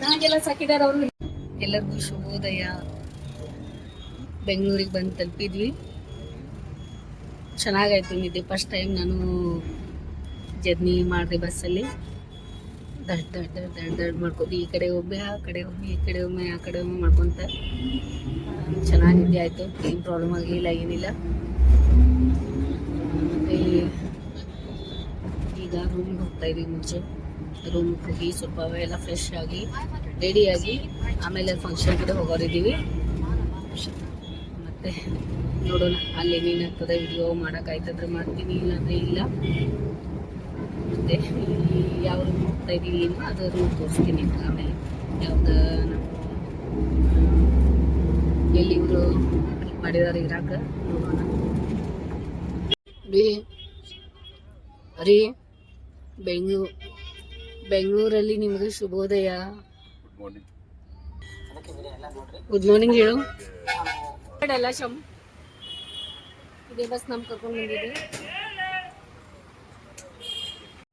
ಚೆನ್ನಾಗೆಲ್ಲ ಸಾಕಿದಾರ ಅವರು. ಎಲ್ಲರಿಗೂ ಶುಭೋದಯ. ಬೆಂಗಳೂರಿಗೆ ಬಂದು ತಲುಪಿದ್ವಿ. ಚೆನ್ನಾಗಾಯ್ತು ನಿದ್ದೆ. ಫಸ್ಟ್ ಟೈಮ್ ನಾನು ಜರ್ನಿ ಮಾಡಿದೆ ಬಸ್ಸಲ್ಲಿ ದಡ್ ದಡ್ ದಡ್ ದಡ್ ದಡ್ ಮಾಡ್ಕೊಂಡು ಈ ಕಡೆ ಒಮ್ಮೆ, ಆ ಕಡೆ ಒಮ್ಮೆ, ಈ ಕಡೆ ಒಮ್ಮೆ, ಆ ಕಡೆ ಒಮ್ಮೆ ಮಾಡ್ಕೊತ ಚೆನ್ನಾಗಿ ನಿದ್ದೆ ಆಯಿತು. ಏನು ಪ್ರಾಬ್ಲಮ್ ಆಗಲಿಲ್ಲ ಏನಿಲ್ಲ. ಈಗ ರೂಮಿಗೆ ಹೋಗ್ತಾ ಇದೀವಿ ಮುಂಚೆ. ರೂಮಿಗೆ ಹೋಗಿ ಸ್ವಲ್ಪ ಎಲ್ಲ ಫ್ರೆಶ್ ಆಗಿ ರೆಡಿಯಾಗಿ ಆಮೇಲೆ ಫಂಕ್ಷನ್ ಕಡೆ ಹೋಗೋರಿದ್ದೀವಿ. ಮತ್ತೆ ನೋಡೋಣ, ಅಲ್ಲಿ ಏನೇನಾಗ್ತದೆ ವಿಡಿಯೋ ಮಾಡೋಕ್ಕಾಯ್ತಂದ್ರೆ ಮಾಡ್ತೀನಿ, ಇಲ್ಲಾಂದ್ರೆ ಇಲ್ಲ. ಮತ್ತೆ ಯಾವ ರೂಮ್ ಹೋಗ್ತಾ ಇದ್ದೀವಿ ಏನು ಅದು ರೂಮ್ ತೋರಿಸ್ತೀನಿ ಆಮೇಲೆ. ಯಾವ್ದು ನಾವು ಎಲ್ಲಿ ಇವರು ಮಾಡಿದಾರೆ ಇರಾಕ, ನೋಡೋಣ. ರೀ ರೀ ಬೆಂಗಳೂರು. ಬೆಂಗಳೂರಲ್ಲಿ ನಿಮಗೆ ಶುಭೋದಯ. ಗುಡ್ ಮಾರ್ನಿಂಗ್ ಹೇಳು. ಎಲ್ಲ ಶಮ್ ಇದೇ ಬಸ್ ನಮ್ ಕರ್ಕೊಂಡು ಬಂದಿದೆ.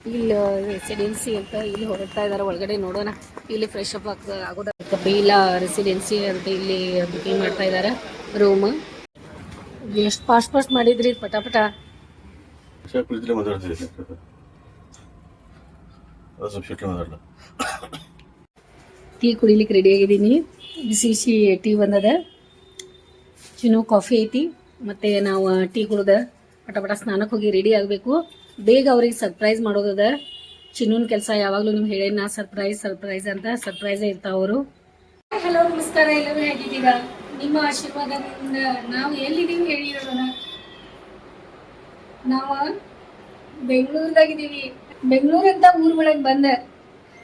ಇಲ್ಲಿ ರೆಸಿಡೆನ್ಸಿ ಅಂತ ಇಲ್ಲಿ ಹೊರಡ್ತಾ ಇದಾರೆ. ಒಳಗಡೆ ನೋಡೋಣ. ಇಲ್ಲಿ ಫ್ರೆಶ್ ಅಪ್ ಆಗ ಆಗೋದ ಬೀಲ ರೆಸಿಡೆನ್ಸಿ ಅಂತ ಇಲ್ಲಿ ಬುಕಿಂಗ್ ಮಾಡ್ತಾ ಇದಾರೆ. ರೂಮ್ ಎಷ್ಟು ಫಾಸ್ಟ್ ಫಾಸ್ಟ್ ಮಾಡಿದ್ರಿ? ಪಟ ಟೀ ಕುಡಿಲಿಕ್ಕೆ ರೆಡಿ ಆಗಿದ್ದೀನಿ. ಬಿಸಿ ಬಿಸಿ ಟೀ ಬಂದದ. ಚಿನ್ನು ಕಾಫಿ ಐತಿ. ಮತ್ತೆ ನಾವು ಟೀ ಕುಡ್ದ ಪಟ ಪಟ ಸ್ನಾನಕ್ಕೆ ಹೋಗಿ ರೆಡಿ ಆಗಬೇಕು. ಬೇಗ ಅವ್ರಿಗೆ ಸರ್ಪ್ರೈಸ್ ಮಾಡೋದದ. ಚಿನ್ನೂನ್ ಕೆಲಸ ಯಾವಾಗಲೂ ನಿಮ್ಗೆ ಹೇಳಿ ನಾ ಸರ್ಪ್ರೈಸ್ ಸರ್ಪ್ರೈಸ್ ಅಂತ ಸರ್ಪ್ರೈಸ್ ಇರ್ತಾವ ಅವರು. ಹಲೋ ನಮಸ್ಕಾರ. ಎಲ್ಲರೂ ಹೇಗಿದ್ದೀರಾ? ನಿಮ್ಮ ಆಶೀರ್ವಾದದಿಂದ ನಾವು ಎಲ್ಲಿದ್ದೀವಿ ಹೇಳಿರೋಣ ನಾವು ಬೆಂಗಳೂರದಾಗಿದ್ದೀವಿ. ಬೆಂಗಳೂರು ಅಂತ ಊರ್ ಒಳಗೆ ಬಂದೆ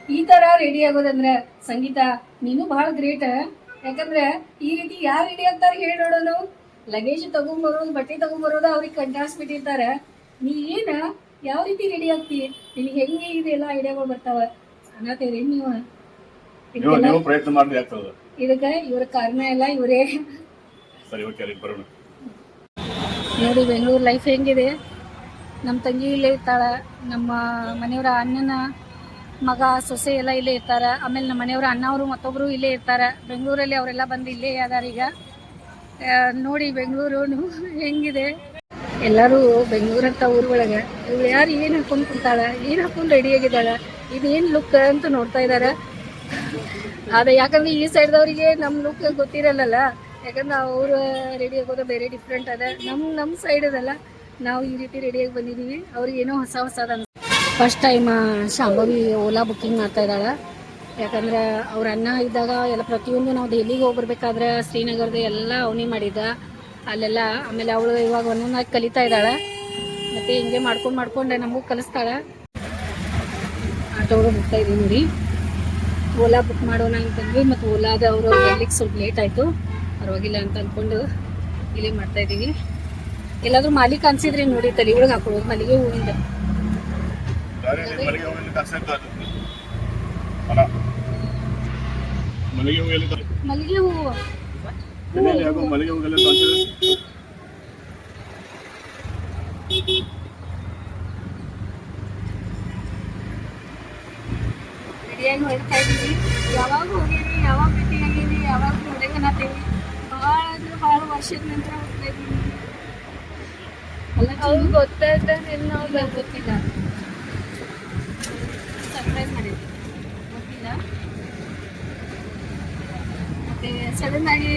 ಈ ತರ ರೆಡಿ ಆಗೋದಂದ್ರ ಸಂಗೀತ ನೀನು ಬಹಳ ಗ್ರೇಟ್ ಯಾಕಂದ್ರೆ ಈ ರೀತಿ ಯಾರು ರೆಡಿ ಆಗ್ತಾರೆ ಹೇಳಿ ನೋಡೋನು ಲಗೇಜ್ ತಗೊಂಡ್ಬರೋದು ಬಟ್ಟೆ ತಗೊಂಡ್ಬರೋದು ಅವ್ರಿಗೆ ಕಂಟಾಸ್ ಬಿಟ್ಟಿರ್ತಾರೆ. ನೀ ಏನ ಯಾವ ರೀತಿ ರೆಡಿ ಆಗ್ತಿ? ನಿನಗೆ ಹೆಂಗೆ ಇದೆಲ್ಲ ಐಡಿಯಾಗಳು ಬರ್ತಾವ? ಅನ್ನತ್ತೇರಿ ನೀವು. ಇದಕ್ಕ ಪ್ರಯತ್ನ ಆಗ್ತದ ಇದಕ್ಕೆ ಇವ್ರ ಕಾರಣ ಎಲ್ಲ ಇವರೇ. ಸರಿ ಓಕೆ ನೋಡಿ ಬೆಂಗಳೂರು ಲೈಫ್ ಹೆಂಗಿದೆ? ನಮ್ಮ ತಂಗಿ ಇಲ್ಲೇ ಇರ್ತಾಳೆ, ನಮ್ಮ ಮನೆಯವರ ಅಣ್ಣನ ಮಗ ಸೊಸೆ ಎಲ್ಲ ಇಲ್ಲೇ ಇರ್ತಾರೆ, ಆಮೇಲೆ ನಮ್ಮ ಮನೆಯವರ ಅಣ್ಣವರು ಮತ್ತೊಬ್ಬರು ಇಲ್ಲೇ ಇರ್ತಾರೆ. ಬೆಂಗಳೂರಲ್ಲಿ ಅವರೆಲ್ಲ ಬಂದು ಇಲ್ಲೇ ಅದಾರ ಈಗ. ನೋಡಿ ಬೆಂಗಳೂರು ಹೆಂಗಿದೆ. ಎಲ್ಲರೂ ಬೆಂಗಳೂರು ಅಂತ ಊರೊಳಗೆ, ಇವ್ಳು ಯಾರು ಏನು ಹಾಕೊಂಡು ಕುಂತಾಳೆ, ಏನು ಹಾಕೊಂಡು ಆಗಿದ್ದಾಳೆ, ಇದೇನು ಲುಕ್ ಅಂತ ನೋಡ್ತಾ ಇದ್ದಾರೆ ಅದೇ ಯಾಕಂದ್ರೆ ಈ ಸೈಡ್ದವ್ರಿಗೆ ನಮ್ಮ ಲುಕ್ ಗೊತ್ತಿರಲ್ಲಲ್ಲ, ಯಾಕಂದ್ರೆ ಅವರು ರೆಡಿ ಆಗೋದು ಬೇರೆ ಡಿಫ್ರೆಂಟ್ ಅದ. ನಮ್ಮ ನಮ್ಮ ಸೈಡ್ ಅದಲ್ಲ. ನಾವು ಈ ರೀತಿ ರೆಡಿಯಾಗಿ ಬಂದಿದ್ದೀವಿ. ಅವ್ರಿಗೆ ಏನೋ ಹೊಸ ಹೊಸದ first time Shambhavi Ola booking ಮಾಡ್ತಾ ಇದ್ದಾಳೆ. ಯಾಕಂದ್ರೆ ಅವ್ರ ಅನ್ನ ಇದ್ದಾಗ ಎಲ್ಲ ಪ್ರತಿಯೊಂದು ನಾವು ದೆಹಲಿಗೆ ಹೋಗ್ಬರ್ಬೇಕಾದ್ರೆ ಶ್ರೀನಗರದ ಎಲ್ಲ ಅವನಿ ಮಾಡಿದ್ದ. ಅಲ್ಲೆಲ್ಲ ಆಮೇಲೆ ಅವಳು ಇವಾಗ ಒಂದೊಂದಾಗಿ ಕಲಿತಾ ಇದ್ದಾಳೆ. ಮತ್ತೆ ಹಿಂಗೆ ಮಾಡ್ಕೊಂಡು ಮಾಡ್ಕೊಂಡೆ ನಮಗೂ ಕಲಿಸ್ತಾಳೆ. ಆಟೋ ಬುಕ್ತಾ ಇದ್ದೀವಿ ನೋಡಿ. ಓಲಾ ಬುಕ್ ಮಾಡೋಣ ಅಂತಂದ್ವಿ ಮತ್ತು ಓಲಾದ ಅವರು ಬರ್ಲಿಕ್ಕೆ ಸ್ವಲ್ಪ ಲೇಟ್ ಆಯಿತು. ಪರವಾಗಿಲ್ಲ ಅಂತ ಅಂದ್ಕೊಂಡು ಇಲ್ಲಿ ಮಾಡ್ತಾ ಇದ್ದೀವಿ. ಎಲ್ಲಾದ್ರೂ ಮಾಲೀಕ ಅನ್ಸಿದ್ರೆ ನೋಡಿ ತಲೆ ಒಳಗೆ ಹಾಕೊಳ್ಳೋದು ಮಲ್ಲಿಗೆ ಹೂವಿಂದ? ಮಲ್ಲಿಗೆ ಹೂವು ಹೋಗಲ್ಲ ಕಾಣಿಸಿದೆ ರೆಡಿಯಾಗಿ ಹೊರಡ್ತಾ ಇದ್ದೀವಿ ಯಾವಾಗ ಹೋಗೀನಿ ಯಾವಾಗ ಭೇಟಿ ಆಗೀನಿ ಯಾವಾಗ ನೋಡೇಕನತ್ತೀವಿ ಭಾಳ ಅಂದ್ರೆ ಭಾಳ ವರ್ಷದ ನಂತರ ಹೋಗ್ತಾ ಅಲ್ಲ ಅವ್ರು ಗೊತ್ತಾಯ್ತ ಅವ್ರಿಗೆ ಗೊತ್ತಿಲ್ಲ. ಸರ್ಪ್ರೈಸ್ ಮಾಡಿದ್ವಿ. ಗೊತ್ತಿಲ್ಲ. ಮತ್ತೆ ಸಡನ್ ಆಗಿ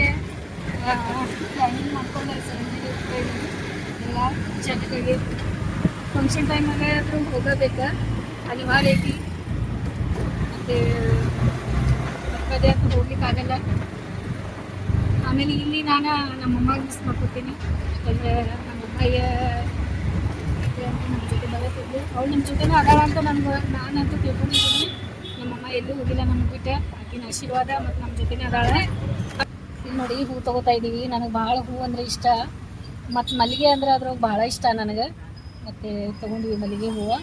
ಪ್ಲಾನಿಂಗ್ ಮಾಡ್ಕೊಂಡು ಇದ್ದೀವಿ ಎಲ್ಲ ಚೆನ್ನಾಗಿ ಫಂಕ್ಷನ್ ಟೈಮಾಗೆ ಆದರೂ ಹೋಗಬೇಕಾ? ಅನಿವಾರ್ಯ ಐತಿ ಮತ್ತೆ ತಪ್ಪದೆ ಅಂತ ಹೋಗ್ಲಿಕ್ಕಾಗಲ್ಲ ಆಮೇಲೆ ಇಲ್ಲಿ ನಾನು ನಮ್ಮಮ್ಮ ಮಿಸ್ ಮಾಡ್ಕೊತೀನಿ. ಯಾಕಂದ್ರೆ ನಮ್ಮ ಬರತ್ತಿದ್ಲು ಅವಳು ನಮ್ಮ ಜೊತೆನೇ ಅದಾಳ ಅಂತ ನನ್ಗೆ ನಾನಂತೂ ತಿಳ್ಕೊಂಡಿದ್ದೀನಿ. ನಮ್ಮಮ್ಮ ಎಲ್ಲೂ ಹೋಗಿಲ್ಲ ನಮ್ಗೆ ಬಿಟ್ಟೆ ಆಕಿನ ಆಶೀರ್ವಾದ ಮತ್ತು ನಮ್ಮ ಜೊತೆನೇ ಅದಾಳೆ. ನೋಡಿ ಹೂ ತಗೋತಾ ಇದ್ದೀವಿ. ನನಗೆ ಭಾಳ ಹೂ ಅಂದರೆ ಇಷ್ಟ. ಮತ್ತು ಮಲ್ಲಿಗೆ ಅಂದ್ರೆ ಅದ್ರಾಗ ಭಾಳ ಇಷ್ಟ ನನಗೆ. ಮತ್ತು ತೊಗೊಂಡಿವಿ ಮಲ್ಲಿಗೆ ಹೂವು.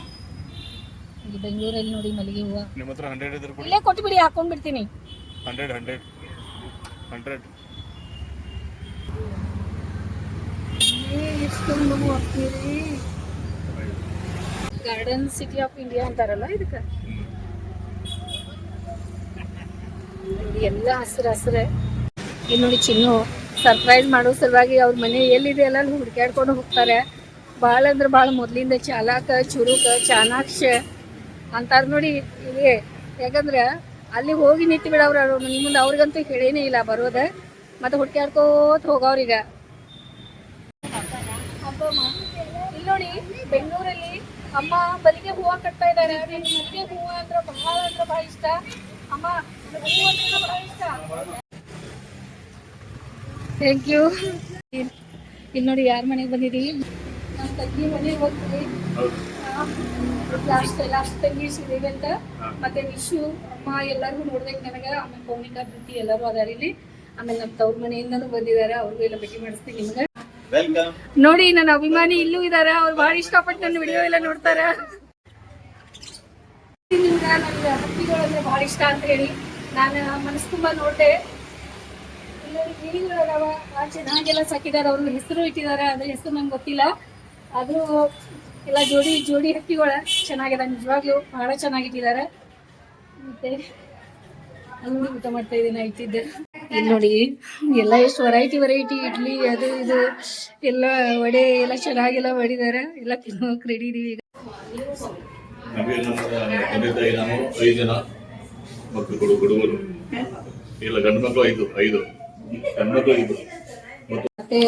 ಇಲ್ಲಿ ಬೆಂಗಳೂರಲ್ಲಿ ನೋಡಿ ಮಲ್ಲಿಗೆ ಹೂವು. ನಿಮ್ಮ ಇಲ್ಲೇ ಕೊಟ್ಬಿಡಿ ಹಾಕೊಂಡ್ಬಿಡ್ತೀನಿ hundred hundred hundred garden city of India ಅಂತಾರಲ್ಲ ಇದಕ್ಕೆ? ಎಲ್ಲ ಹಸಿರು ಹಸಿರೇ. ಇಲ್ಲಿ ನೋಡಿ ಚಿನ್ನು ಸರ್ಪ್ರೈಸ್ ಮಾಡೋ ಸಲುವಾಗಿ ಅವ್ರ ಮನೆ ಎಲ್ಲಿದೆ ಎಲ್ಲ ಹುಡ್ಕಾಡ್ಕೊಂಡು ಹೋಗ್ತಾರೆ. ಭಾಳ ಅಂದ್ರೆ ಭಾಳ ಮೊದಲಿಂದ ಚಾಲಾಕ, ಚುರುಕ, ಚಾಣಾಕ್ಷ ಅಂತಾರೆ ನೋಡಿ ಇದೆ ಯಾಕಂದ್ರೆ ಅಲ್ಲಿ ಹೋಗಿ ನಿಂತು ಬಿಡವ್ರು ಅವ್ರ ಮುಂದೆ ಅವ್ರಿಗಂತೂ ಹೇಳೇನೇ ಇಲ್ಲ ಬರೋದ. ಮತ್ತೆ ಹುಡ್ಕಾಡ್ಕೋತ ಹೋಗವ್ರೀಗ ಅಬ್ಬಮ್ಮ ಇಲ್ಲಿ ನೋಡಿ ಬೆಂಗಳೂರಲ್ಲಿ ಅಮ್ಮ ಮಲ್ಲಿಗೆ ಹೂವ ಕಟ್ತಾ ಇದ್ದಾರೆ. ಮಲ್ಲಿಗೆ ಹೂವ ಅಂದ್ರೆ ಬಹಳ ಅಂದ್ರೆ ಬಹಳ ಇಷ್ಟ. ಅಮ್ಮ ಹೂವು ಅಂದ್ರೆ ಬಹಳ ಇಷ್ಟ. ಥ್ಯಾಂಕ್ ಯು ಇಲ್ಲಿ ನೋಡಿ ಯಾರ ಮನೆಗೆ ಬಂದಿದ್ದೀವಿ ನಮ್ಮ ತಂಗಿ ಮನೆಗೆ ಹೋಗ್ತೀವಿ. ಹೌದು. ಲಾಸ್ಟ್ ಲಾಸ್ಟ್ ತಂಗಿ ಸಿದ್ದೀವಿ ಅಂತ. ಮತ್ತೆ ವಿಶು ಅಮ್ಮ ಎಲ್ಲರಿಗೂ ನೋಡ್ಬೇಕು ನನಗೆ ಆಮೇಲೆ ಪೌನಿಕಾ ಪ್ರೀತಿ ಎಲ್ಲರೂ ಅದಾರ ಇಲ್ಲಿ. ಆಮೇಲೆ ನಮ್ಮ ತವ್ರ ಮನೆಯಿಂದನೂ ಬಂದಿದ್ದಾರೆ. ಅವ್ರಿಗೂ ಎಲ್ಲ ಭೇಟಿ ಮಾಡಿಸ್ತೀನಿ ನಿಮ್ಗೆ. ನೋಡಿ, ನನ್ನ ಅಭಿಮಾನಿ ಇಲ್ಲೂ ಇದಾರೆ. ಅವ್ರು ಬಹಳ ಇಷ್ಟಪಟ್ಟು ನನ್ನ ವಿಡಿಯೋ ಎಲ್ಲ ನೋಡ್ತಾರೆ. ನನಗೆ ಹಕ್ಕಿಗಳು ಅಂದ್ರೆ ಬಹಳ ಇಷ್ಟ ಅಂತ ಹೇಳಿ ನಾನು ಮನಸ್ಸು ತುಂಬಾ ನೋಡಿದೆ. ಗಿಳಿಗಳು ಅದಾವ. ಚೆನ್ನಾಗೆಲ್ಲ ಸಾಕಿದಾರೆ ಅವ್ರ ಹೆಸರು ಇಟ್ಟಿದ್ದಾರೆ. ಅದ್ರ ಹೆಸರು ನಂಗೆ ಗೊತ್ತಿಲ್ಲ. ಆದ್ರೂ ಎಲ್ಲ ಜೋಡಿ ಜೋಡಿ ಹಕ್ಕಿಗಳ ಚೆನ್ನಾಗಿದೆ. ನಿಜವಾಗ್ಲೂ ಬಹಳ ಚೆನ್ನಾಗಿಟ್ಟಿದ್ದಾರೆ ಮತ್ತೆ ಊಟ ಮಾಡ್ತಾ ಇದ್ದೀನಿ ಇಟ್ಟಿದ್ದೆ ಇಲ್ಲಿ ನೋಡಿ ಎಲ್ಲ ಎಷ್ಟು ವೆರೈಟಿ ವೆರೈಟಿ ಇಡ್ಲಿ ಅದು ಇದು ಎಲ್ಲ ವಡೆ ಎಲ್ಲ ಚೆನ್ನಾಗೆಲ್ಲ ಮಾಡಿದಾರೆ ಎಲ್ಲ ತಿನ್ನೋಕೆ ರೆಡಿ ಇದೀವಿ ಈಗ. ನಮಗೆ ನಮ್ಮ ತಂದೆ ತಾಯಿ ಐದು ಜನ ಮಕ್ಕಳು ಕೊಡು ಹುಡುಗರು ಇಲ್ಲ ಗಂಡು ಮಕ್ಕಳು ಐದು ಐದು. ಗಂಡು ಮಕ್ಕಳು ಐದು. ಮತ್ತೆ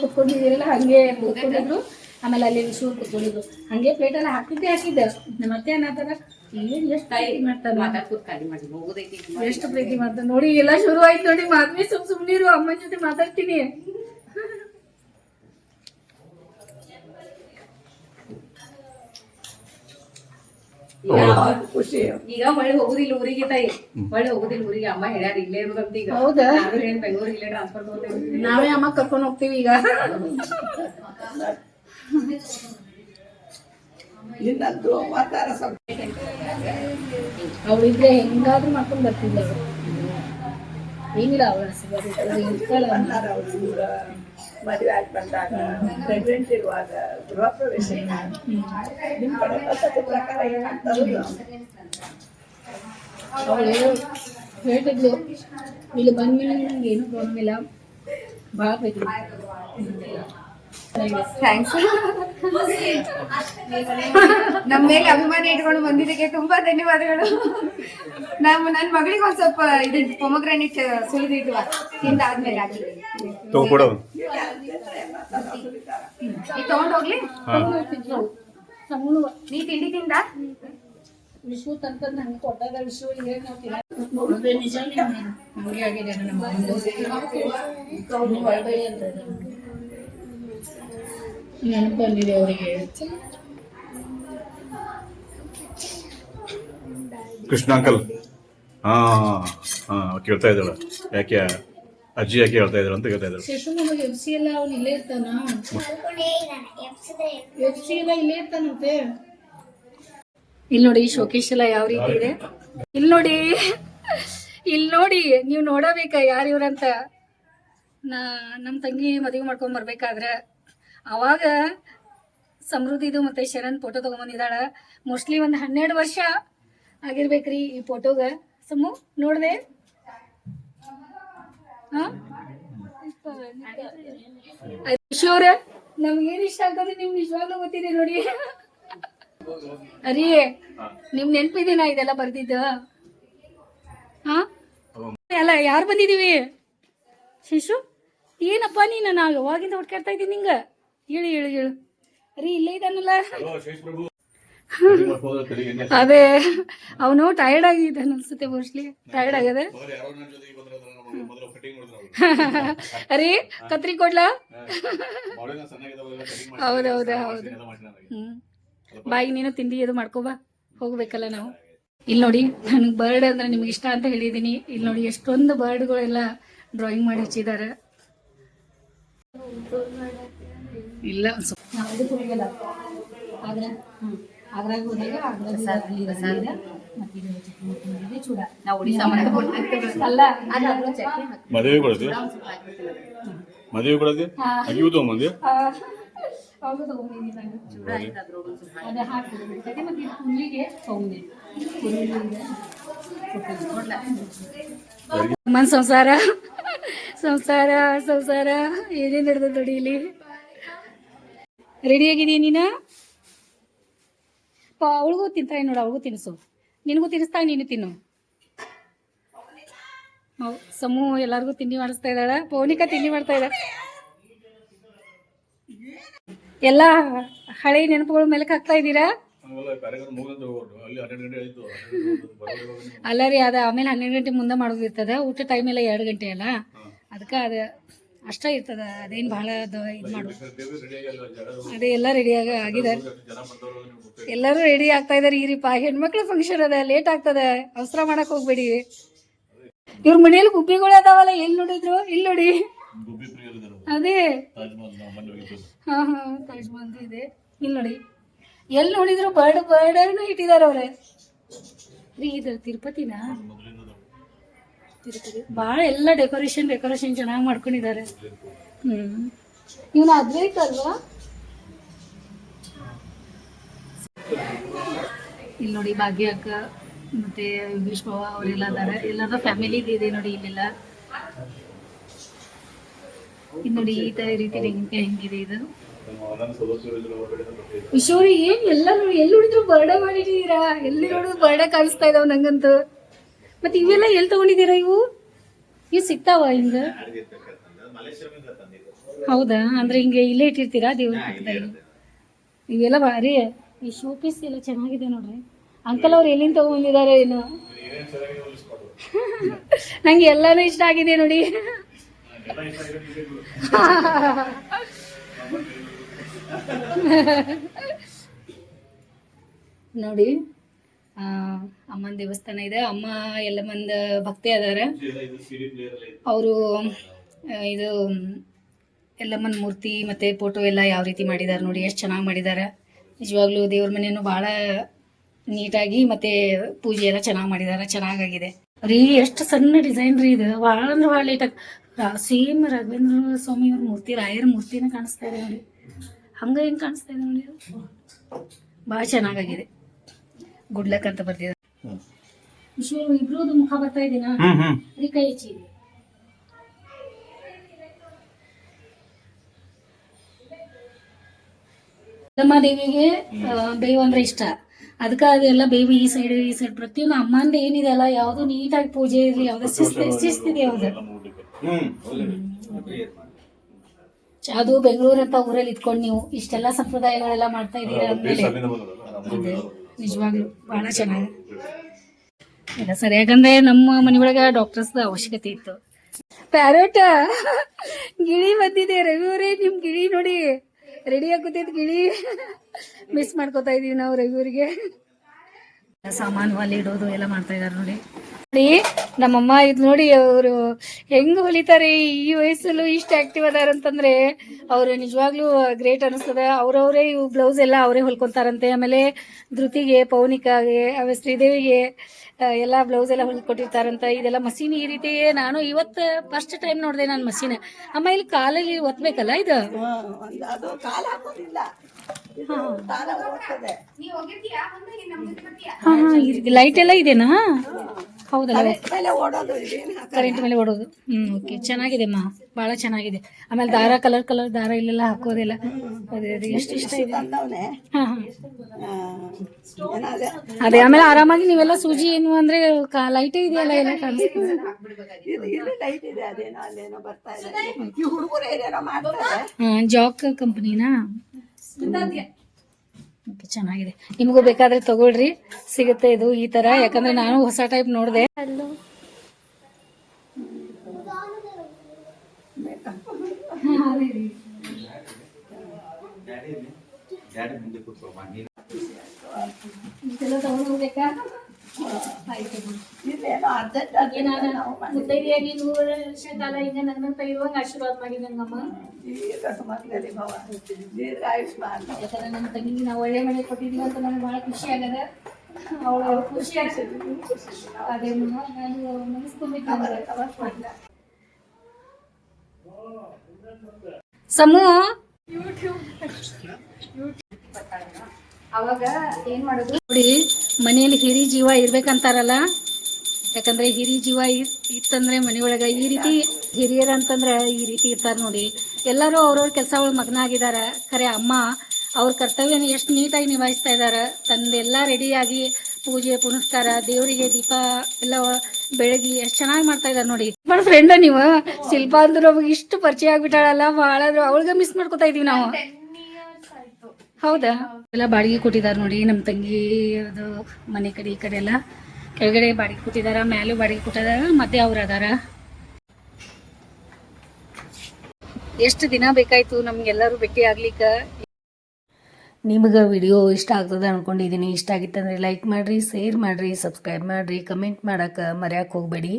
ಕುತ್ಕೊಂಡಿದ್ದೀರಲ್ಲ ಹಂಗೆ ಕುತ್ಕೊಂಡಿದ್ರು. ಆಮೇಲೆ ಅಲ್ಲಿ ಶೂರ್ ಕುತ್ಕೊಂಡಿದ್ರು. ಹಂಗೆ ಪ್ಲೇಟ್ ಎಲ್ಲ ಹಾಕಿದ್ದೆ ಹಾಕಿದ್ದೆ. ಮತ್ತೆ ಅನ್ನತಾರ ಏನ್ ಎಷ್ಟು ಪ್ರೀತಿ ಮಾಡ್ತಾರೆ? ಎಷ್ಟು ಪ್ರೀತಿ ಮಾಡ್ತಾರೆ? ನೋಡಿ ಎಲ್ಲ ಶುರು ಆಯ್ತು ನೋಡಿ ಮಾದ್ವಿ ಸುಮ್ ಸುಮ್ನಿರು ಅಮ್ಮನ ಜೊತೆ ಮಾತಾಡ್ತೀನಿ. ಈಗ ಹೊಳ್ಳಿ ಹೋಗುದಿಲ್ಲ ಊರಿಗೆ ತಾಯಿ. ಹೊಳ್ಳಿ ಹೋಗುದಿಲ್ಲ ಊರಿಗೆ. ಅಮ್ಮ ಹೇಳ್ಯಾರ ಇಲ್ಲೇ ಇರೋದಂತ ಈಗ. ಹೌದಾ? ನಾನು ಏನ್ ಬೆಂಗಳೂರಿಗೆ ಇಲ್ಲೇ ಟ್ರಾನ್ಸ್ಫರ್ ಮಾಡ್ತೇವೆ. ನಾವೇ ಅಮ್ಮ ಕರ್ಕೊಂಡು ಹೋಗ್ತೀವಿ ಈಗ. ಅವಳಿದ್ರೆ ಹೆಂಗಾದ್ರೂ ಮಾಡ್ಕೊಂಡು ಬರ್ತಿದ್ದೆ. ಏನಿಲ್ಲ ಅವಳ ಮದುವೆ ಆಗಿ ಬಂದಾಗ ಪ್ರೆಗ್ನೆಂಟ್ ಇರುವಾಗ ಗೃಹ ಪ್ರವೇಶ ನಿಮ್ಮ ಕಡೆ ಪದ್ಧತಿ ಪ್ರಕಾರ ಏನಾಗ್ತದೆ ಅವಳು ಹೇಳ್ತಿದ್ಲು ಇಲ್ಲಿ ಬಂದ್ಮೇಲೆ ನಂಗೆ ಏನೂ ಪ್ರಾಬ್ಲಮ್ ಇಲ್ಲ. ಭಾಳ ಥ್ಯಾಂಕ್ಸ್ ನಮ್ಮ ಮೇಲೆ ಅಭಿಮಾನ ಇಟ್ಕೊಂಡು ಬಂದಿದ್ದಕ್ಕೆ ತುಂಬಾ ಧನ್ಯವಾದಗಳು. ನಮ್ಮ ನನ್ನ ಮಗಳಿಗೆ ಒಂದ್ ಸ್ವಲ್ಪ ಇದು ಪೊಮಗ್ರಾನಿಟ್ ಸುಲಿದಿದ್ವ ತಿಂದಾದ್ಮೇಲೆ ಹಾಕಿ ತಗೊಂಡ್ಕೊಡೋದು ಹೋಗ್ಲಿ ನೀ ತಿಂಡಿ ತಿಂದ? ವಿಶ್ವ ತಂತ ನಂಗೆ ಕೊಟ್ಟಾಗ ವಿಶ್ವ ಏನು ನಾವು ತಿನ್ನೋದು ನಿಜ ಹಂಗೆ ಆಗಿದೆ ನಮ್ಮ ಒಂದು ಬಳ್ಬಳಿ ಅಂತ ಇದೆ. ನೆನಪು ಬಂದಿದೆ ಅವರಿಗೆ ಕೃಷ್ಣ ಅಂಕಲ್. ಹಾ ಹಾ ಕೇಳ್ತಾ ಇದ್ದಾಳ. ಯಾಕೆ ಅಜ್ಜಿ ಯಾಕೆ ಹೇಳ್ತಾ ಇದ್ರು ಅಂತ ಕೇಳ್ತಾ ಇದ್ದಾಳೆ. ಶಶು ನಮಗೆ ಎಫ್ ಸಿ ಎಲ್ಲ ಅವ್ನು ಇಲ್ಲೇ ಇರ್ತಾನ? ಎಫ್ ಸಿ ಎಲ್ಲ ಇಲ್ಲೇ ಇರ್ತಾನಂತೆ. ಇಲ್ಲಿ ನೋಡಿ ಶೋಕೇಶ್ ಎಲ್ಲ ಯಾವ ರೀತಿ ಇದೆ? ಇಲ್ಲಿ ನೋಡಿ ಇಲ್ಲಿ ನೋಡಿ ನೀವು ನೋಡಬೇಕಾ ಯಾರು ಇವ್ರಂತ. ನಾ ನಮ್ಮ ತಂಗಿ ಮದುವೆ ಮಾಡ್ಕೊಂಡ್ ಬರ್ಬೇಕಾದ್ರೆ. ಅವಾಗ ಸಮೃದ್ಧಿದು ಮತ್ತೆ ಶರಣ್ ಫೋಟೋ ತಗೊಂಬಂದಿದ್ದಾಳ. ಮೋಸ್ಟ್ಲಿ ಒಂದು ಹನ್ನೆರಡು ವರ್ಷ ಆಗಿರ್ಬೇಕ್ರಿ ಈ ಫೋಟೋಗ ಸಮು, ನೋಡ್ದೆ? ಹಾ? ಶಿವರ ನಮ್ಗೇನ್ ಇಷ್ಟ ಆಗ್ತದೆ ನಿಮ್ ನಿಜವಾಗ್ಲೂ ಗೊತ್ತಿದೆ ನೋಡಿ. ಅರಿ ನಿಮ್ ನೆನ್ಪಿದೀನಾ ಇದೆಲ್ಲ ಬರ್ದಿದ್ದು? ಹಾ? ಅಲ್ಲ, ಯಾರು ಬಂದಿದೀವಿ ಶಿಶು? ಏನಪ್ಪ ನೀನು? ನಾವು ಯಾವಾಗಿಂದ ಹುಡ್ಕಾಡ್ತಾ ಇದ್ದೀನಿ ನಿಂಗ. ಹೇಳು, ಹೇಳಿ, ಹೇಳು. ಅರಿ, ಇಲ್ಲೇ ಇದ್ದಾನಲ್ಲ. ಅದೇ, ಅವನು ಟೈರ್ಡ್ ಆಗಿದ್ದಾನೆ ಅನ್ಸುತ್ತೆ ಮೋಸ್ಟ್ಲಿ ಟೈರ್ಡ್ ಆಗದೆ? ಅರಿ, ಕತ್ರಿ ಕೊಡ್ಲಾ? ಹೌದೌದು ಹೌದು ಹ್ಮ್. ಬಾಯಿ ನೀನು ತಿಂಡಿ ಅದು ಮಾಡ್ಕೋಬಾ ಹೋಗ್ಬೇಕಲ್ಲ ನಾವು. ಇಲ್ಲಿ ನೋಡಿ, ನನಗೆ ಬರ್ಡ್ ಅಂದ್ರೆ ನಿಮ್ಗೆ ಇಷ್ಟ ಅಂತ ಹೇಳಿದೀನಿ. ಇಲ್ಲಿ ನೋಡಿ, ಎಷ್ಟೊಂದು ಬರ್ಡ್ಗಳೆಲ್ಲ ಡ್ರಾಯಿಂಗ್ ಮಾಡಿ ಹಚ್ಚಿದ್ದಾರೆ. ಇಲ್ಲ ನಾವು ಇದಕ್ಕೆ ಹೋಗಿಲ್ಲ ಆಗ್ರಾ ಹ್ಮ್. ಆಗ್ರಾಗ ಹೋದಾಗ ಆಗ್ರಾದಲ್ಲಿ ರಸೀದ ಮತ್ತೆ ಇದು ಚಿಕ್ಕಮಗಳೂರು ಇದೆ ಚೂಡ. ನಾವು ಒಡಿಶಾ ಅಲ್ಲ ಮದುವೆ ಕೊಡತಿ ಮದುವೆ ಕೊಡತಿ ಹಾ. ಅಗಿವು ತಗೊಂಬಂದಿ ತಗೊಂಡಿದ್ದೀನಿ ನಾನು ಅದೇ ಮತ್ತೆ ಹುಲ್ಲಿಗೆ ತಗೊಂಡೆ ಮನ್ ಸಂಸಾರ ಸಂಸಾರ ಸಂಸಾರ. ಏನೇನು ನಡೆದ ನೋಡಿ ಇಲ್ಲಿ? ರೆಡಿ ಆಗಿದೀಯ ನೀನು? ಪ ಅವಳಿಗೂ ತಿಂತಾಳೆ ನೋಡು ಅವಳಿಗೂ ತಿನ್ನಿಸು ನಿನಗೂ ತಿನ್ನಿಸ್ತಾಳೆ ನೀನು ತಿನ್ನು. ಹೌದು ಸಮೂ ಎಲ್ಲರಿಗೂ ತಿಂಡಿ ಮಾಡಿಸ್ತಾ ಇದ್ದಾಳೆ. ಪೌನಿಕಾ ತಿಂಡಿ ಮಾಡ್ತಾ ಇದ್ದಾಳೆ. ಎಲ್ಲ ಹಳೆ ನೆನಪುಗಳು ಮೆಲಕ್ ಹಾಕ್ತಾ ಇದ್ದೀರಾ? ಅಲ್ಲ ರೀ ಅದು ಆಮೇಲೆ ಹನ್ನೆರಡು ಗಂಟೆ ಮುಂದೆ ಮಾಡೋದಿರ್ತದ. ಊಟ ಟೈಮ್ ಎಲ್ಲ ಎರಡು ಗಂಟೆ ಅಲ್ಲ. ಅದಕ್ಕೆ ಅದು ಅಷ್ಟ ಇರ್ತದ ಅದೇನು ಭಾಳ ಅದು ಇದು ಮಾಡು. ಅದೇ ಎಲ್ಲ ರೆಡಿ ಆಗ ಆಗಿದೆ ಜನ ಬಂದವರು ನೀವು ಗೊತ್ತೇ ಎಲ್ಲರೂ ರೆಡಿ ಆಗ್ತಾ ಇದಾರೆ ಈರಿಪ್ಪ ಹೆಣ್ಮಕ್ಳು ಫಂಕ್ಷನ್ ಅದ ಲೇಟ್ ಆಗ್ತದೆ ಅವಸರ ಮಾಡಕ್ ಹೋಗ್ಬೇಡಿ. ಇವ್ರ ಮನೇಲಿ ಗುಬ್ಬಿಗಳು ಅದಾವಲ್ಲ ಎಲ್ಲಿ ನೋಡಿದ್ರು? ಇಲ್ಲಿ ನೋಡಿ. ಅದೇ. ಹಾ ಹಾ ತಾಜ್ ಮಹಲ್ ಇದೆ. ಇಲ್ಲಿ ನೋಡಿ. ಎಲ್ಲಿ ನೋಡಿದ್ರು ಬರ್ಡ್ ಬರ್ಡ್ ಇಟ್ಟಿದ್ದಾರೆ ಅವ್ರೆ. ರೀ ಇದು ತಿರುಪತಿನಾ ತಿರುಪತಿ. ಭಾಳ ಎಲ್ಲ ಡೆಕೋರೇಷನ್ ಡೆಕೋರೇಷನ್ ಚೆನ್ನಾಗಿ ಮಾಡ್ಕೊಂಡಿದ್ದಾರೆ. ಹ್ಮ್. ಇವನ ಅದ್ವೈತ ಅಲ್ವಾ? ಇಲ್ಲಿ ನೋಡಿ ಭಾಗ್ಯ ಅಕ್ಕ ಮತ್ತೆ ಯೋಗೇಶ್ ಬಾವ ಅವರೆಲ್ಲ ಅದಾರೆ ಎಲ್ಲದ ಫ್ಯಾಮಿಲಿ ಇದೆ ನೋಡಿ ಇಲ್ಲೆಲ್ಲ. ಇಲ್ಲಿ ನೋಡಿ ಈ ತರ ರೀತಿ ಹೆಂಗೆ ಹೆಂಗಿದೆ ಇದು. ವಿಶ್ವರಿ ಏನ್ ಎಲ್ಲ ನೋಡಿ ಎಲ್ಲಿ ನೋಡಿದ್ರು ಬರ್ಡೇ ಮಾಡಿದೀರಾ? ಎಲ್ಲಿ ನೋಡಿದ್ರು ಬರ್ಡೇ ಕಾಣಿಸ್ತಾ ಇದಾವ ನಂಗಂತೂ. ಮತ್ತೆ ಇವೆಲ್ಲ ಎಲ್ಲಿ ತಗೊಂಡಿದ್ದೀರಾ ಇವು? ಇವು ಸಿಗ್ತಾವ ಹಿಂಗ? ಹೌದಾ? ಅಂದ್ರೆ ಹಿಂಗೆ ಇಲ್ಲೇ ಇಟ್ಟಿರ್ತೀರಾ ದೇವ್ರ ಇವೆಲ್ಲ ಭಾರಿ. ಈ ಶೋ ಪೀಸ್ ಎಲ್ಲ ಚೆನ್ನಾಗಿದೆ ನೋಡ್ರಿ. ಅಂಕಲ್ ಅವ್ರು ಎಲ್ಲಿಂದ ತಗೊಂಡಿದ್ದಾರೆ ಏನು? ನಂಗೆ ಎಲ್ಲಾನು ಇಷ್ಟ ಆಗಿದೆ ನೋಡಿ. ನೋಡಿ. ಅಮ್ಮನ ದೇವಸ್ಥಾನ ಇದೆ. ಅಮ್ಮ ಎಲ್ಲ ಮಂದ ಭಕ್ತಿ ಅದಾರ. ಅವರು ಇದು, ಎಲ್ಲಮ್ಮನ ಮೂರ್ತಿ ಮತ್ತೆ ಫೋಟೋ ಎಲ್ಲ ಯಾವ ರೀತಿ ಮಾಡಿದ್ದಾರೆ ನೋಡಿ, ಎಷ್ಟು ಚೆನ್ನಾಗಿ ಮಾಡಿದ್ದಾರೆ ನಿಜವಾಗ್ಲೂ ದೇವ್ರ ಮನೆಯನ್ನು ಭಾಳ ನೀಟಾಗಿ ಮತ್ತೆ ಪೂಜೆ ಎಲ್ಲ ಚೆನ್ನಾಗಿ ಮಾಡಿದ್ದಾರೆ ಚೆನ್ನಾಗಾಗಿದೆ. ರೀ, ಎಷ್ಟು ಸಣ್ಣ ಡಿಸೈನ್ ರೀ ಇದು. ಭಾಳ ಅಂದ್ರೆ ಭಾಳ ನೀಟಾಗಿ ಸೇಮ್ ರಾಘವೇಂದ್ರ ಸ್ವಾಮಿ ಅವ್ರ ಮೂರ್ತಿ, ರಾಯರ ಮೂರ್ತಿನ ಕಾಣಿಸ್ತಾ ಇದೆ ನೋಡಿ. ಹಂಗ ಹೆಂಗೆ ಕಾಣಿಸ್ತಾ ಇದೆ ನೋಡಿ ಭಾಳ ಚೆನ್ನಾಗಾಗಿದೆ. ಗುಡ್ ಲಕ್ ಅಂತ ಬರ್ತಿದ್ದಾರೆ ಇಬ್ರು ಇಬ್ರದ್ದು ಮುಖ ಬರ್ತಾ ಇದೀನಾ? ಅದೇ ಕೈ ನಮ್ಮ ದೇವಿಗೆ ಆ, ಬೇವು ಅಂದ್ರೆ ಇಷ್ಟ. ಅದಕ್ಕೆ ಅದೆಲ್ಲ ಬೇವು ಈ ಸೈಡ್ ಈ ಸೈಡ್ ಪ್ರತಿಯೊಂದು ಅಮ್ಮಂದ ಏನಿದೆ ಅಲ್ಲ ಯಾವ್ದು ನೀಟಾಗಿ ಪೂಜೆ ಇರ್ಲಿ ಯಾವ್ದು ಶಿಸ್ತು ಶಿಸ್ತಿದೆ ಯಾವ್ದು ಅದು ಬೆಂಗಳೂರು ಅಂತ ಊರಲ್ಲಿ ಇಟ್ಕೊಂಡು ನೀವು ಇಷ್ಟೆಲ್ಲ ಸಂಪ್ರದಾಯಗಳೆಲ್ಲ ಮಾಡ್ತಾ ಇದೀರ ಅಂದ್ಮೇಲೆ. ನಿಜವಾಗ್ಲು ಬಹಳ ಚೆನ್ನಾಗಿ ಇಲ್ಲ ಸರ್ ಯಾಕಂದ್ರೆ ನಮ್ಮ ಮನೆಯೊಳಗೆ ಡಾಕ್ಟರ್ಸ್ ಅವಶ್ಯಕತೆ ಇತ್ತು. ಪ್ಯಾರೋಟ ಗಿಳಿ ಬಂದಿದೆ ರವಿಯವರೇ ನಿಮ್ ಗಿಳಿ ನೋಡಿ. ರೆಡಿ ಆಗುತ್ತೈತೆ ಗಿಳಿ? ಮಿಸ್ ಮಾಡ್ಕೋತಾ ಇದೀವಿ ನಾವು ರವಿಯವರಿಗೆ ಸಾಮಾನು ಅಲ್ಲಿ ಇಡೋದು ಎಲ್ಲ ಮಾಡ್ತಾ ಇದಾರೆ ನೋಡಿ. ನಮ್ಮಮ್ಮ ಇದು ನೋಡಿ ಅವರು ಹೆಂಗ್ ಹೊಲಿತಾರೆ ಈ ವಯಸ್ಸಲ್ಲೂ ಇಷ್ಟ ಆಕ್ಟಿವ್ ಅದಾರ ಅಂತಂದ್ರೆ ಅವ್ರು ನಿಜವಾಗ್ಲೂ ಗ್ರೇಟ್ ಅನಿಸ್ತದ. ಅವ್ರವ್ರೇ ಇವು ಬ್ಲೌಸ್ ಎಲ್ಲ ಅವರೇ ಹೊಲ್ಕೊಂತಾರಂತೆ. ಆಮೇಲೆ ಧೃತಿಗೆ ಪೌನಿಕಾಗೆ ಆಮೇಲೆ ಶ್ರೀದೇವಿಗೆ ಎಲ್ಲ ಬ್ಲೌಸ್ ಎಲ್ಲ ಹೊಲ್ಕೊಟ್ಟಿರ್ತಾರಂತ. ಇದೆಲ್ಲ ಮಸೀನ್ ಈ ರೀತಿ ನಾನು ಇವತ್ತು ಫಸ್ಟ್ ಟೈಮ್ ನೋಡಿದೆ ನಾನು ಮಸೀನ್. ಅಮ್ಮ ಇಲ್ಲಿ ಕಾಲಲ್ಲಿ ಒತ್ಬೇಕಲ್ಲ ಇದು? ಲೈಟ್ ಎಲ್ಲ ಇದೆನಾ? ಹೌದಲ್ಲ? ಕರೆಂಟ್ ಮೇಲೆ ಓಡೋದು. ಹ್ಮ್ ಓಕೆ ಚೆನ್ನಾಗಿದೆ ಅಮ್ಮ ಭಾಳ ಚೆನ್ನಾಗಿದೆ. ಆಮೇಲೆ ದಾರ ಕಲರ್ ಕಲರ್ ದಾರ ಇಲ್ಲೆಲ್ಲ ಹಾಕೋದಿಲ್ಲ ಎಷ್ಟು ಇಷ್ಟ ಇದೆ. ತಂದವನೆ. ಹಾ ಹಾ. ಅದೇ. ಆಮೇಲೆ ಆರಾಮಾಗಿ ನೀವೆಲ್ಲ ಸೂಜಿ ಏನು ಅಂದ್ರೆ ಲೈಟ್ ಇದೆಯಲ್ಲ ಎಲ್ಲ ಕಾಣಿಸ್ತದೆ. ಇದು ಲೈಟ್ ಇದೆ ಅದೇನೋ ಅಲ್ಲೇನೋ ಬರ್ತಾ ಇದೆ. ಈ ಹುಡುಗರು ಏನೇನೋ ಮಾಡ್ತಾರೆ. ಹಾ ಜಾಕ್ ಕಂಪ್ನಿನಾ ಓಕೆ ಚೆನ್ನಾಗಿದೆ. ನಿಮಗೂ ಬೇಕಾದ್ರೆ ತಗೊಳ್ರಿ. ಸಿಗುತ್ತೆ ಇದು ಈ ತರ. ಯಾಕಂದ್ರೆ ನಾನು ಹೊಸ ಟೈಪ್ ನೋಡಿದೆ. ಇದೆಲ್ಲ ತಗೊಂಡು ಹೋಗ್ಬೇಕಾ? ಇಲ್ಲೇನೋ ಅರ್ಜೆಂಟ್ ನಾನು ಮುತ್ತೈದೆಯಾಗಿ ನೂರು ವರ್ಷ ಕಾಲ ಹಿಂಗ ನನ್ನಂತ ಇರುವಂಗ ಆಶೀರ್ವಾದ ಭವ ದೀರ್ಘಾಯುಷ್ಮಾನ್ ಯಾಕಂದ್ರೆ ನನ್ನ ತಂಗಿಗೆ ನಾವು ಒಳ್ಳೆ ಮನೆ ಕೊಟ್ಟಿದ್ವಿ ಅಂತ ನನಗೆ ಭಾಳ ಖುಷಿ ಆಗದ ಅವಳು ಖುಷಿ ಆಗ್ತದೆ ಅದೇ ನಾನು ಮನಸ್ಕೊಂಡಿದ್ದೆ ಸಮೂ ಅವಾಗ ಏನ್ ಮಾಡೋದು? ನೋಡಿ, ಮನೆಯಲ್ಲಿ ಹಿರಿ ಜೀವ ಇರ್ಬೇಕಂತಾರಲ್ಲ? ಯಾಕಂದ್ರೆ ಹಿರಿ ಜೀವ ಇತ್ತಂದ್ರೆ ಮನೆಯೊಳಗ ಈ ರೀತಿ ಹಿರಿಯರ ಅಂತಂದ್ರೆ ಈ ರೀತಿ ಇರ್ತಾರ ನೋಡಿ. ಎಲ್ಲರೂ ಅವ್ರವ್ರ ಕೆಲಸ ಮಗ್ನ ಆಗಿದಾರ ಖರೆ ಅಮ್ಮ, ಅವ್ರ ಕರ್ತವ್ಯನ ಎಷ್ಟು ನೀಟಾಗಿ ನಿಭಾಯಿಸ್ತಾ ಇದಾರ. ತಂದೆಲ್ಲ ರೆಡಿಯಾಗಿ ಪೂಜೆ, ಪುನಸ್ಕಾರ, ದೇವರಿಗೆ ದೀಪ ಎಲ್ಲ ಬೆಳಗಿ ಎಷ್ಟು ಚೆನ್ನಾಗಿ ಮಾಡ್ತಾ ಇದಾರೆ ನೋಡಿ. ಬಟ್ ಫ್ರೆಂಡ ನೀವು, ಶಿಲ್ಪಾ ಅಂದ್ರೆ ಇಷ್ಟು ಪರಿಚಯ ಆಗ್ಬಿಟ್ಟಾಳಲ್ಲ ಭಾಳ ಅವಳಿಗೆ ಮಿಸ್ ಮಾಡ್ಕೊತಾ ಇದೀವಿ ನಾವು. ಹೌದಾ? ಎಲ್ಲ ಬಾಡಿಗೆ ಕೊಟ್ಟಿದಾರ ನೋಡಿ ನಮ್ಮ ತಂಗಿ ಅದು ಮನೆ ಕಡೆ ಈ ಕಡೆ ಎಲ್ಲ. ಕೆಳಗಡೆ ಬಾಡಿಗೆ ಕೊಟ್ಟಿದಾರ, ಮ್ಯಾಲೂ ಬಾಡಿಗೆ ಕೊಟ್ಟಿದಾರ, ಮತ್ತೆ ಅವ್ರು ಅದಾರ. ಎಷ್ಟು ದಿನ ಬೇಕಾಯ್ತು ನಮ್ಗೆಲ್ಲರೂ ಭೇಟಿ ಆಗ್ಲಿಕ್ಕ? ನಿಮಗೆ ವಿಡಿಯೋ ಇಷ್ಟ ಆಗ್ತದೆ ಅನ್ಕೊಂಡಿದ್ದೀನಿ ಇಷ್ಟ ಆಗಿತ್ತಂದ್ರೆ ಲೈಕ್ ಮಾಡ್ರಿ, ಶೇರ್ ಮಾಡಿರಿ, ಸಬ್ಸ್ಕ್ರೈಬ್ ಮಾಡಿರಿ, ಕಮೆಂಟ್ ಮಾಡೋಕೆ ಮರೆಯೋಕೆ ಹೋಗಬೇಡಿ.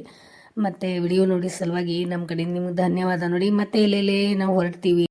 ಮತ್ತು ವಿಡಿಯೋ ನೋಡಿ ಸಲುವಾಗಿ ನಮ್ಮ ಕಡೆ ನಿಮ್ಗೆ ಧನ್ಯವಾದ ನೋಡಿ. ಮತ್ತೆ ಎಲ್ಲೆಲ್ಲೇ ನಾವು ಹೊರಡ್ತೀವಿ.